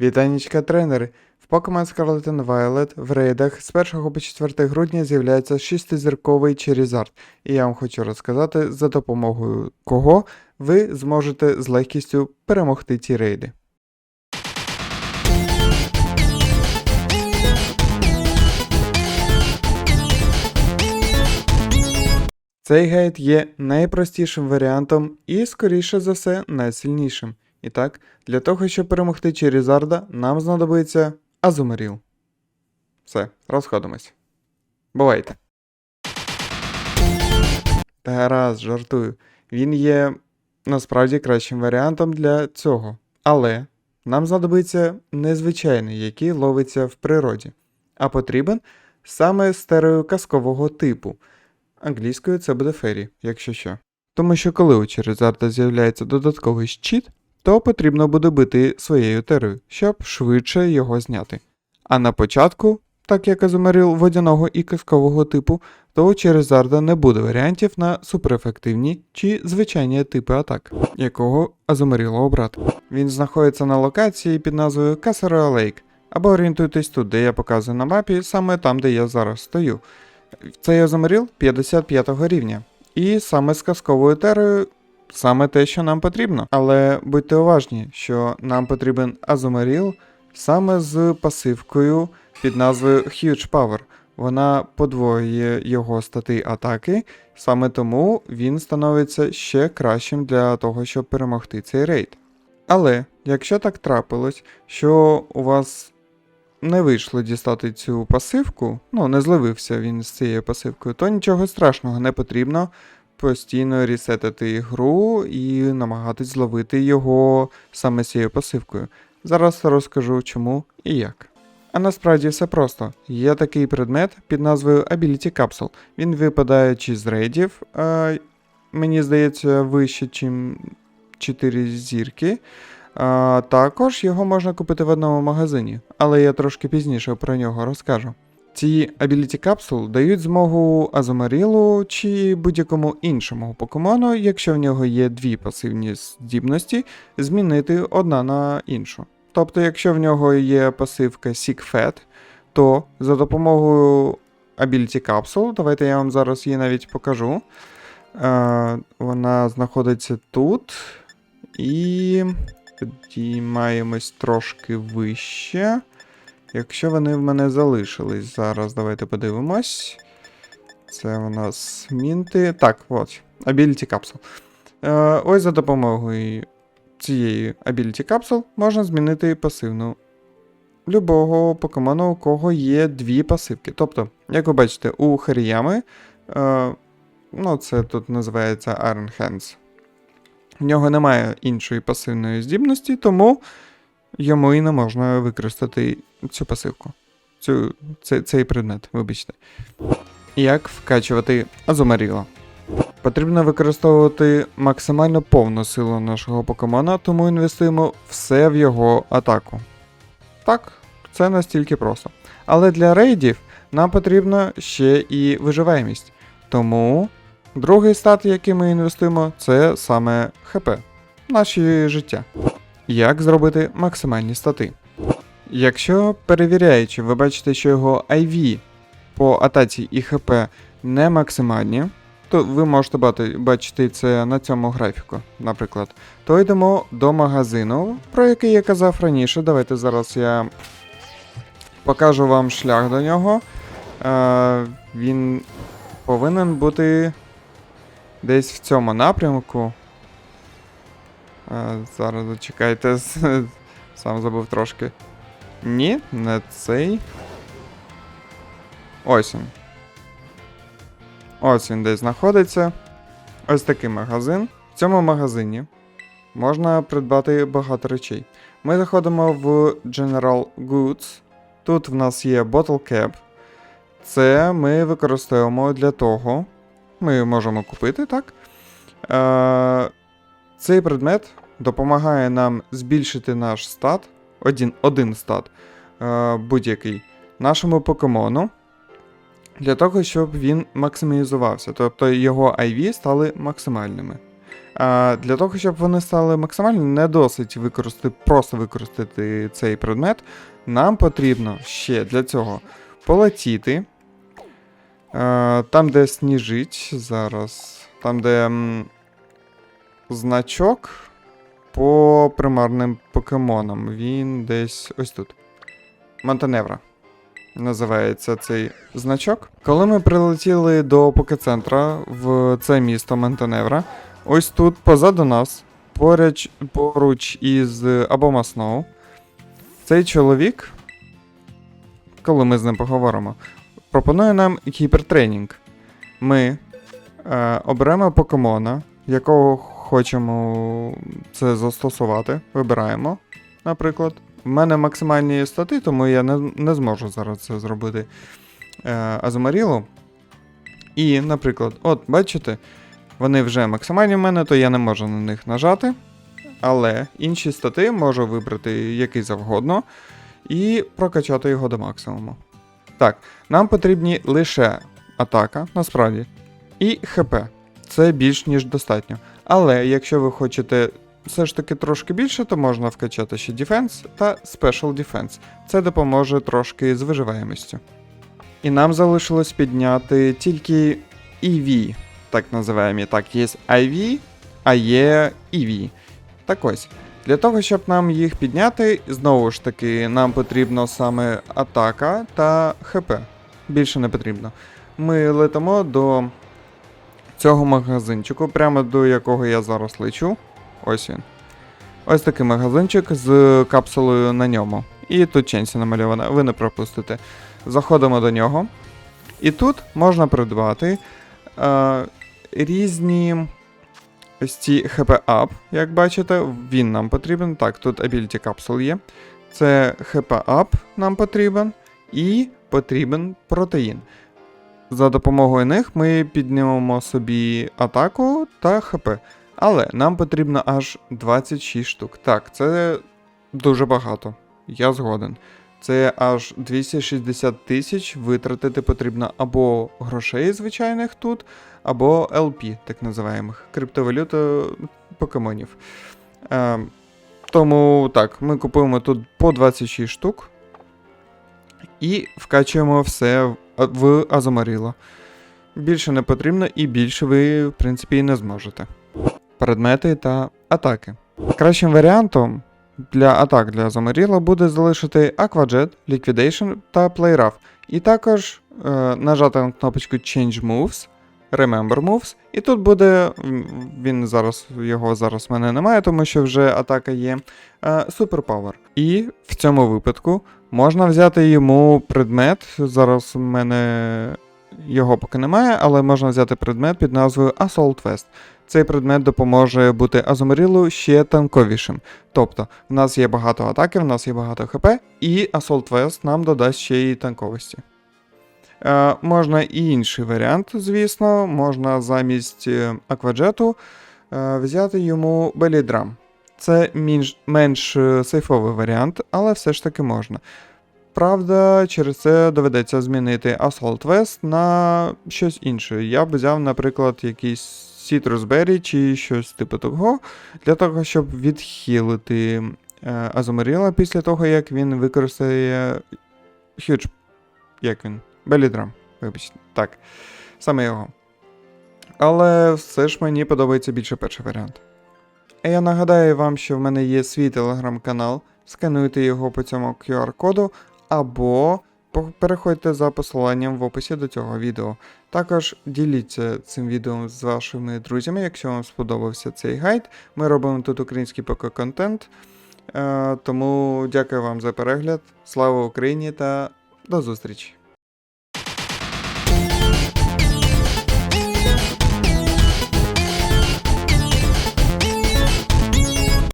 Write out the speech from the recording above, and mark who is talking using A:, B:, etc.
A: Вітанічка тренери! В Pokemon Scarlet and Violet в рейдах з 1 по 4 грудня з'являється 6-зірковий Charizard, і я вам хочу розказати, за допомогою кого ви зможете з легкістю перемогти ці рейди. Цей гайд є найпростішим варіантом і, скоріше за все, найсильнішим. І так, для того, щоб перемогти Черізарда, нам знадобиться Азумаріл. Все, розходимось. Бувайте. Та гаразд, жартую. Він є насправді кращим варіантом для цього. Але нам знадобиться незвичайний, який ловиться в природі, а потрібен саме стереоказкового типу. Англійською це буде фері, якщо що. Тому що коли у Черезарда з'являється додатковий щит, то потрібно буде бити своєю терою, щоб швидше його зняти. А на початку, так як Азумаріл водяного і казкового типу, то у Черезарда не буде варіантів на суперефективні чи звичайні типи атак, якого Азумаріло обрати. Він знаходиться на локації під назвою Касера Лейк, або орієнтуйтесь тут, де я показую на мапі, саме там, де я зараз стою. Цей Азумаріл 55 рівня. І саме з казковою терою саме те, що нам потрібно. Але будьте уважні, що нам потрібен Азумаріл саме з пасивкою під назвою Huge Power. Вона подвоює його стати атаки, саме тому він становиться ще кращим для того, щоб перемогти цей рейд. Але якщо так трапилось, що у вас не вийшло дістати цю пасивку, ну не зливився він з цією пасивкою, то нічого страшного не потрібно постійно ресетити гру і намагатись зловити його саме цією пасивкою. Зараз розкажу чому і як. А насправді все просто. Є такий предмет під назвою Ability Capsule. Він випадає чи з рейдів, е, мені здається, вище, ніж 4 зірки. А, також його можна купити в одному магазині, але я трошки пізніше про нього розкажу. Ці Ability Capsule дають змогу Азумарілу чи будь-якому іншому покемону, якщо в нього є дві пасивні здібності, змінити одна на іншу. Тобто, якщо в нього є пасивка Seek Fat, то за допомогою Ability Capsule, давайте я вам зараз її навіть покажу. Е, вона знаходиться тут. І підіймаємось трошки вище. Якщо вони в мене залишились зараз, давайте подивимось. Це у нас мінти. Так, от, Ability Capsule. Е, ось за допомогою цієї Ability Capsule можна змінити пасивну любого покемону, у кого є дві пасивки. Тобто, як ви бачите, у Харіями, е, ну, це тут називається Iron Hands. В нього немає іншої пасивної здібності, тому йому і не можна використати цю пасивку. Цю, цей, цей предмет, вибачте. Як вкачувати Азумаріла? Потрібно використовувати максимально повну силу нашого покемона, тому інвестуємо все в його атаку. Так, це настільки просто. Але для рейдів нам потрібно ще і виживаємість. Тому другий стат, який ми інвестуємо, це саме ХП, наші життя. Як зробити максимальні стати? Якщо перевіряючи, ви бачите, що його IV по атаці і ХП не максимальні, то ви можете бачити це на цьому графіку, наприклад. То йдемо до магазину, про який я казав раніше. Давайте зараз я покажу вам шлях до нього. Е, він повинен бути десь в цьому напрямку. Зараз зачекайте, сам забув трошки. Ні, не цей. Ось він. Ось він десь знаходиться. Ось такий магазин. В цьому магазині можна придбати багато речей. Ми заходимо в General Goods. Тут в нас є Bottle Cap. Це ми використовуємо для того. Ми можемо купити, так? Е, цей предмет допомагає нам збільшити наш стат, один, один стат, е, будь-який, нашому покемону, для того, щоб він максимізувався, тобто його IV стали максимальними. А для того, щоб вони стали максимально, не досить використати, просто використати цей предмет. Нам потрібно ще для цього полетіти. Е, Там, де сніжить зараз, там, де значок по примарним покемонам. Він десь ось тут. Монтеневра. Називається цей значок. Коли ми прилетіли до покецентра в це місто Монтеневра, ось тут позаду нас, поруч, поруч із Абома Сноу, цей чоловік, коли ми з ним поговоримо, пропонує нам гіпертренінг. Ми е, оберемо покемона, якого хочемо це застосувати. Вибираємо, наприклад. У мене максимальні стати, тому я не, не зможу зараз це зробити е, Азумарілу. І, наприклад, от, бачите, вони вже максимальні в мене, то я не можу на них нажати. Але інші стати можу вибрати який завгодно і прокачати його до максимуму. Так, нам потрібні лише атака, насправді, і ХП. Це більш ніж достатньо. Але якщо ви хочете все ж таки трошки більше, то можна вкачати ще Defense та Special Defense. Це допоможе трошки з виживаємістю. І нам залишилось підняти тільки EV, так називаємо. Так, є IV, а є EV. Так ось. Для того, щоб нам їх підняти, знову ж таки, нам потрібно саме атака та ХП. Більше не потрібно. Ми летимо до цього магазинчику, прямо до якого я зараз лечу. Ось він. Ось такий магазинчик з капсулою на ньому. І тут Ченсі намальована, ви не пропустите. Заходимо до нього. І тут можна придбати е, різні ось ці Up, як бачите, він нам потрібен. Так, тут Ability Capsule є. Це Up нам потрібен. І потрібен протеїн. За допомогою них ми піднімемо собі атаку та ХП. Але нам потрібно аж 26 штук. Так, це дуже багато. Я згоден. Це аж 260 тисяч витратити потрібно або грошей звичайних тут, або LP, так називаємих, криптовалюта покемонів. Е, тому так, ми купуємо тут по 26 штук і вкачуємо все в- Азамаріла. Більше не потрібно і більше ви, в принципі, і не зможете. Предмети та атаки. Кращим варіантом для атак для Азамаріла буде залишити Aquajet, Liquidation та Playrough. І також е, нажати на кнопочку Change Moves, Remember Moves. І тут буде, він зараз, його зараз в мене немає, тому що вже атака є. е, Superpower. І в цьому випадку можна взяти йому предмет. Зараз у мене його поки немає, але можна взяти предмет під назвою Assault Vest. Цей предмет допоможе бути Азумарілу ще танковішим. Тобто, в нас є багато атаки, в нас є багато ХП, і Assault Vest нам додасть ще й танковості. Е, можна і інший варіант, звісно, можна замість е, Акваджету е, взяти йому Белідрам. Це менш, менш сейфовий варіант, але все ж таки можна. Правда, через це доведеться змінити Assault Vest на щось інше. Я б взяв, наприклад, якийсь Citrus Berry чи щось типу того, для того, щоб відхилити Азумаріла після того, як він використає Huge. Як він? Белідрам, вибачте. Так. Саме його. Але все ж мені подобається більше перший варіант. А я нагадаю вам, що в мене є свій телеграм-канал. Скануйте його по цьому QR-коду, або переходьте за посиланням в описі до цього відео. Також діліться цим відео з вашими друзями, якщо вам сподобався цей гайд. Ми робимо тут український поки контент. Е, тому дякую вам за перегляд. Слава Україні та до зустрічі!